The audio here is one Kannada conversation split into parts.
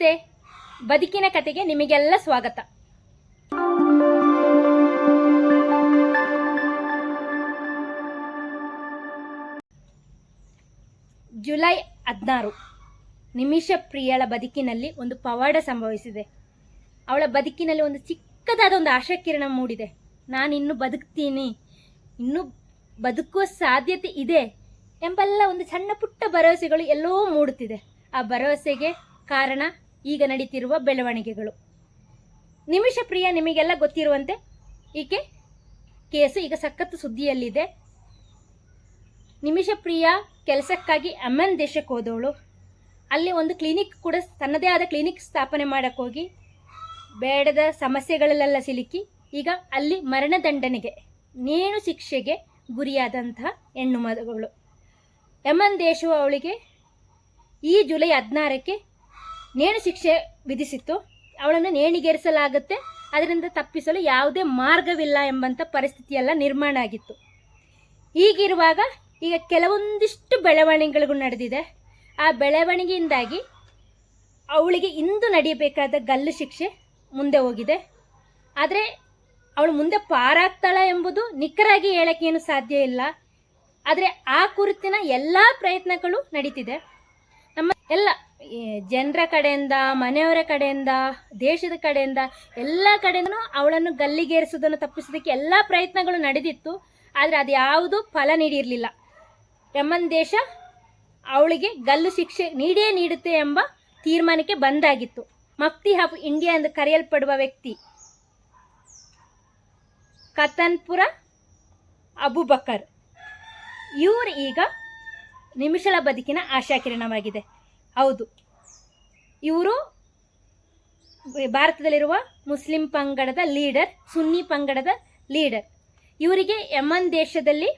ನಮಸ್ತೆ. ಬದುಕಿನ ಕತೆಗೆ ನಿಮಗೆಲ್ಲ ಸ್ವಾಗತ. ಜುಲೈ ಹದಿನಾರು. ನಿಮಿಷ ಪ್ರಿಯಳ ಬದುಕಿನಲ್ಲಿ ಒಂದು ಪವಾಡ ಸಂಭವಿಸಿದೆ. ಅವಳ ಬದುಕಿನಲ್ಲಿ ಒಂದು ಚಿಕ್ಕದಾದ ಒಂದು ಆಶಾಕಿರಣ ಮೂಡಿದೆ. ನಾನು ಇನ್ನು ಬದುಕ್ತೀನಿ. ಇನ್ನೂ ಬದುಕುವ ಸಾಧ್ಯತೆ ಇದೆ ಎಂಬೆಲ್ಲ ಒಂದು ಸಣ್ಣ ಪುಟ್ಟ ಭರವಸೆಗಳು ಎಲ್ಲೋ ಮೂಡುತ್ತಿದೆ. ಆ ಭರವಸೆಗೆ ಕಾರಣ ಈಗ ನಡೀತಿರುವ ಬೆಳವಣಿಗೆಗಳು. ನಿಮಿಷ ಪ್ರಿಯ, ನಿಮಗೆಲ್ಲ ಗೊತ್ತಿರುವಂತೆ ಈಕೆ ಕೇಸು ಈಗ ಸಖತ್ತು ಸುದ್ದಿಯಲ್ಲಿದೆ. ನಿಮಿಷ ಪ್ರಿಯ, ಕೆಲಸಕ್ಕಾಗಿ ಅಮೆನ್ ದೇಶಕ್ಕೆ ಹೋದವಳು. ಅಲ್ಲಿ ಒಂದು ಕ್ಲಿನಿಕ್ ಕೂಡ ತನ್ನದೇ ಆದ ಕ್ಲಿನಿಕ್ ಸ್ಥಾಪನೆ ಮಾಡೋಕ್ಕೋಗಿ ಬೇಡದ ಸಮಸ್ಯೆಗಳಲ್ಲೆಲ್ಲ ಸಿಲುಕಿ, ಈಗ ಅಲ್ಲಿ ಮರಣದಂಡನೆಗೆ ನೇಣು ಶಿಕ್ಷೆಗೆ ಗುರಿಯಾದಂತಹ ಹೆಣ್ಣು ಮಗಳು. ಯಮನ್ ದೇಶವು ಅವಳಿಗೆ ಈ ಜುಲೈ ಹದಿನಾರಕ್ಕೆ ನೇಣು ಶಿಕ್ಷೆ ವಿಧಿಸಿತ್ತು. ಅವಳನ್ನು ನೇಣಿಗೇರಿಸಲಾಗುತ್ತೆ. ಅದರಿಂದ ತಪ್ಪಿಸಲು ಯಾವುದೇ ಮಾರ್ಗವಿಲ್ಲ ಎಂಬಂಥ ಪರಿಸ್ಥಿತಿಯೆಲ್ಲ ನಿರ್ಮಾಣ ಆಗಿತ್ತು. ಈಗಿರುವಾಗ ಈಗ ಕೆಲವೊಂದಿಷ್ಟು ಬೆಳವಣಿಗೆಗಳು ನಡೆದಿದೆ. ಆ ಬೆಳವಣಿಗೆಯಿಂದಾಗಿ ಅವಳಿಗೆ ಇಂದು ನಡೆಯಬೇಕಾದ ಗಲ್ಲು ಶಿಕ್ಷೆ ಮುಂದೆ ಹೋಗಿದೆ. ಆದರೆ ಅವಳು ಮುಂದೆ ಪಾರಾಗ್ತಾಳ ಎಂಬುದು ನಿಖರಾಗಿ ಹೇಳೋಕ್ಕೇನು ಸಾಧ್ಯ ಇಲ್ಲ. ಆದರೆ ಆ ಕುರಿತಿನ ಎಲ್ಲ ಪ್ರಯತ್ನಗಳು ನಡೀತಿದೆ. ನಮ್ಮ ಎಲ್ಲ ಜನರ ಕಡೆಯಿಂದ, ಮನೆಯವರ ಕಡೆಯಿಂದ, ದೇಶದ ಕಡೆಯಿಂದ, ಎಲ್ಲ ಕಡೆಯಿಂದನೂ ಅವಳನ್ನು ಗಲ್ಲಿಗೇರಿಸೋದನ್ನು ತಪ್ಪಿಸೋದಕ್ಕೆ ಎಲ್ಲ ಪ್ರಯತ್ನಗಳು ನಡೆದಿತ್ತು. ಆದರೆ ಅದು ಯಾವುದೂ ಫಲ ನೀಡಿರಲಿಲ್ಲ. ಯಮನ್ ದೇಶ ಅವಳಿಗೆ ಗಲ್ಲು ಶಿಕ್ಷೆ ನೀಡೇ ನೀಡುತ್ತೆ ಎಂಬ ತೀರ್ಮಾನಕ್ಕೆ ಬಂದಾಗಿತ್ತು. ಮಫ್ತಿ ಆಫ್ ಇಂಡಿಯಾ ಎಂದು ಕರೆಯಲ್ಪಡುವ ವ್ಯಕ್ತಿ ಕತನ್ಪುರ ಅಬುಬಕರ್. ಇವರು ಈಗ ನಿಮಿಷಳ ಬದುಕಿನ ಆಶಾಕಿರಣವಾಗಿದೆ. ಹೌದು. ಇವರು ಭಾರತದಲ್ಲಿರುವ ಮುಸ್ಲಿಂ ಪಂಗಡದ ಲೀಡರ್, ಸುನ್ನಿ ಪಂಗಡದ ಲೀಡರ್. ಇವರಿಗೆ ಯಮನ್ ದೇಶದಲ್ಲಿ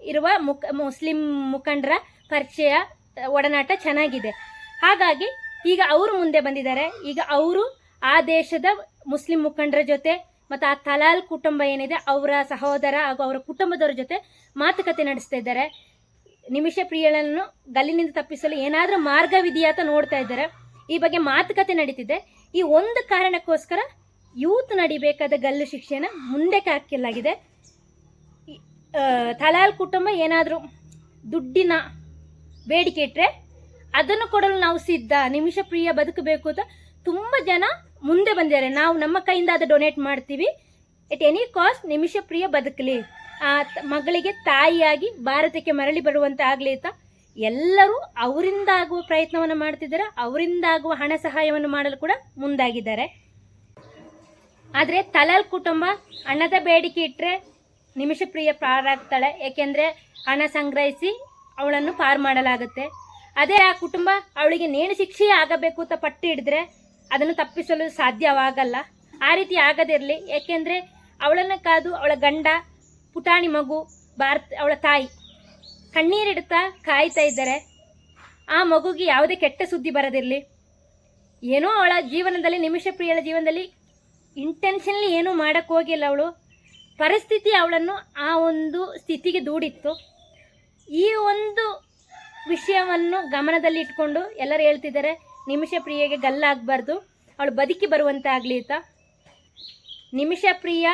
ಇರುವ ಮುಖ ಮುಸ್ಲಿಂ ಮುಖಂಡರ ಪರಿಚಯ, ಒಡನಾಟ ಚೆನ್ನಾಗಿದೆ. ಹಾಗಾಗಿ ಈಗ ಅವರು ಮುಂದೆ ಬಂದಿದ್ದಾರೆ. ಈಗ ಅವರು ಆ ದೇಶದ ಮುಸ್ಲಿಂ ಮುಖಂಡರ ಜೊತೆ ಮತ್ತು ಆ ತಲಾಲ್ ಕುಟುಂಬ ಏನಿದೆ, ಅವರ ಸಹೋದರ ಹಾಗೂ ಅವರ ಕುಟುಂಬದವರ ಜೊತೆ ಮಾತುಕತೆ ನಡೆಸ್ತಾ ಇದ್ದಾರೆ. ನಿಮಿಷ ಪ್ರಿಯಳನ್ನು ಗಲ್ಲಿನಿಂದ ತಪ್ಪಿಸಲು ಏನಾದರೂ ಮಾರ್ಗವಿದೆಯಾ ಅಂತ ನೋಡ್ತಾ ಇದ್ದಾರೆ. ಈ ಬಗ್ಗೆ ಮಾತುಕತೆ ನಡೀತಿದೆ. ಈ ಒಂದು ಕಾರಣಕ್ಕೋಸ್ಕರ ಯೂತ್ ನಡಿಬೇಕಾದ ಗಲ್ಲು ಶಿಕ್ಷೆನ ಮುಂದೆ ಹಾಕಲಾಗಿದೆ. ತಲಾಲ್ ಕುಟುಂಬ ಏನಾದರೂ ದುಡ್ಡಿನ ಬೇಡಿಕೆ ಇಟ್ಟರೆ ಅದನ್ನು ಕೊಡಲು ನಾವು ಸಿದ್ಧ. ನಿಮಿಷ ಪ್ರಿಯ ಬದುಕಬೇಕು ಅಂತ ತುಂಬ ಜನ ಮುಂದೆ ಬಂದಿದ್ದಾರೆ. ನಾವು ನಮ್ಮ ಕೈಯಿಂದ ಅದು ಡೊನೇಟ್ ಮಾಡ್ತೀವಿ. ಎಟ್ ಎನಿ ಕಾಸ್ಟ್ ನಿಮಿಷ ಪ್ರಿಯ ಬದುಕಲಿ. ಆ ಮಗಳಿಗೆ ತಾಯಿಯಾಗಿ ಭಾರತಕ್ಕೆ ಮರಳಿ ಬರುವಂತೆ ಆಗಲಿ ಅಂತ ಎಲ್ಲರೂ ಅವರಿಂದ ಆಗುವ ಪ್ರಯತ್ನವನ್ನು ಮಾಡ್ತಿದ್ದಾರೆ, ಅವರಿಂದ ಆಗುವ ಹಣ ಸಹಾಯವನ್ನು ಮಾಡಲು ಕೂಡ ಮುಂದಾಗಿದ್ದಾರೆ. ಆದರೆ ತಲಾಲ್ ಕುಟುಂಬ ಹಣದ ಬೇಡಿಕೆ ಇಟ್ಟರೆ ನಿಮಿಷ ಪ್ರಿಯ ಪಾರಾಗ್ತಾಳೆ, ಏಕೆಂದರೆ ಹಣ ಸಂಗ್ರಹಿಸಿ ಅವಳನ್ನು ಪಾರು ಮಾಡಲಾಗುತ್ತೆ. ಅದೇ ಆ ಕುಟುಂಬ ಅವಳಿಗೆ ನೇಣು ಶಿಕ್ಷೆ ಆಗಬೇಕು ಅಂತ ಪಟ್ಟು ಹಿಡಿದ್ರೆ ಅದನ್ನು ತಪ್ಪಿಸಲು ಸಾಧ್ಯವಾಗಲ್ಲ. ಆ ರೀತಿ ಆಗದಿರಲಿ, ಏಕೆಂದರೆ ಅವಳನ್ನು ಕಾದು ಅವಳ ಗಂಡ ಪುಟಾಣಿ ಮಗು ಭಾರತ ಅವಳ ತಾಯಿ. ಕಣ್ಣೀರಿಡುತ್ತಾ ಕಾಯ್ತಾ ಇದ್ದಾರೆ ಆ ಮಗುಗೆ ಯಾವುದೇ ಕೆಟ್ಟ ಸುದ್ದಿ ಬರದಿರಲಿ. ಏನೋ ಅವಳ ಜೀವನದಲ್ಲಿ, ನಿಮಿಷ ಪ್ರಿಯಳ ಜೀವನದಲ್ಲಿ ಇಂಟೆನ್ಷನ್ಲಿ ಏನೂ ಮಾಡೋಕ್ಕೆ ಹೋಗಿಲ್ಲ ಅವಳು. ಪರಿಸ್ಥಿತಿ ಅವಳನ್ನು ಆ ಒಂದು ಸ್ಥಿತಿಗೆ ದೂಡಿತ್ತು. ಈ ಒಂದು ವಿಷಯವನ್ನು ಗಮನದಲ್ಲಿ ಇಟ್ಕೊಂಡು ಎಲ್ಲರೂ ಹೇಳ್ತಿದ್ದಾರೆ, ನಿಮಿಷ ಪ್ರಿಯಗೆ ಗಲ್ಲಾಗಬಾರ್ದು, ಅವಳು ಬದುಕಿ ಬರುವಂತೆ ಆಗಲಿ ಅಂತ. ನಿಮಿಷ ಪ್ರಿಯ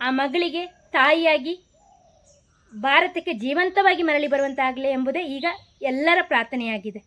ಆ ಮಗಳಿಗೆ ತಾಯಿಯಾಗಿ ಭಾರತಕ್ಕೆ ಜೀವಂತವಾಗಿ ಮರಳಿ ಬರುವಂತಾಗಲಿ ಎಂಬುದೇ ಈಗ ಎಲ್ಲರ ಪ್ರಾರ್ಥನೆಯಾಗಿದೆ.